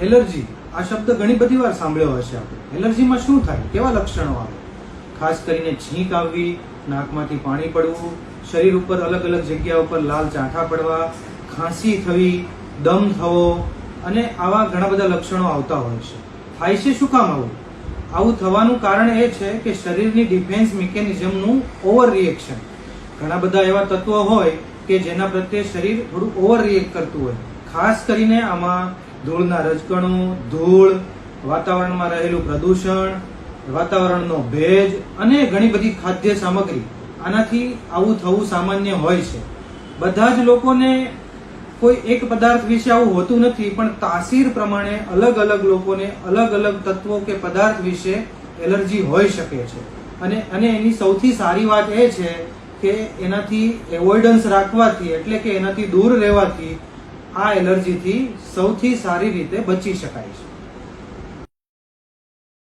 Allergy, આ શબ્દ ઘણી બધી વાર સાંભળ્યો હશે આપણે. એલર્જીમાં શું થાય? કેવા લક્ષણો આવે? ખાસ કરીને છીંક આવવી, નાકમાંથી પાણી પડવું, શરીર ઉપર અલગ અલગ જગ્યા ઉપર લાલ ચાંઠા પડવા, ખાંસી થવી, દમ થવો, અને આવા ઘણા બધા લક્ષણો આવતા હોય છે. થાય છે શું કામ આવું? આવું થવાનું કારણ એ છે કે શરીરની ડિફેન્સ મિકેનિઝમનું ઓવર રિએક્શન ઘણા બધા એવા તત્વો હોય કે જેના પ્રત્યે શરીર થોડું ઓવર રિએક્ટ કરતું હોય. ખાસ કરીને આમાં ધૂળના રજકણો, ધૂળ, વાતાવરણમાં રહેલું પ્રદૂષણ, વાતાવરણનો ભેજ અને ઘણી બધી ખાદ્ય સામગ્રી. આનાથી આવું થવું સામાન્ય હોય છે. બધા જ લોકોને કોઈ એક પદાર્થ વિશે આવું હોતું નથી, પણ તાસીર પ્રમાણે અલગ અલગ લોકોને અલગ અલગ તત્વો કે પદાર્થ વિશે એલર્જી હોઈ શકે છે. અને અને એની સૌથી સારી વાત એ છે કે એનાથી એવોઇડન્સ રાખવાથી, એટલે કે એનાથી દૂર રહેવાથી આ એલર્જીથી સૌથી સારી રીતે બચી શકાય છે.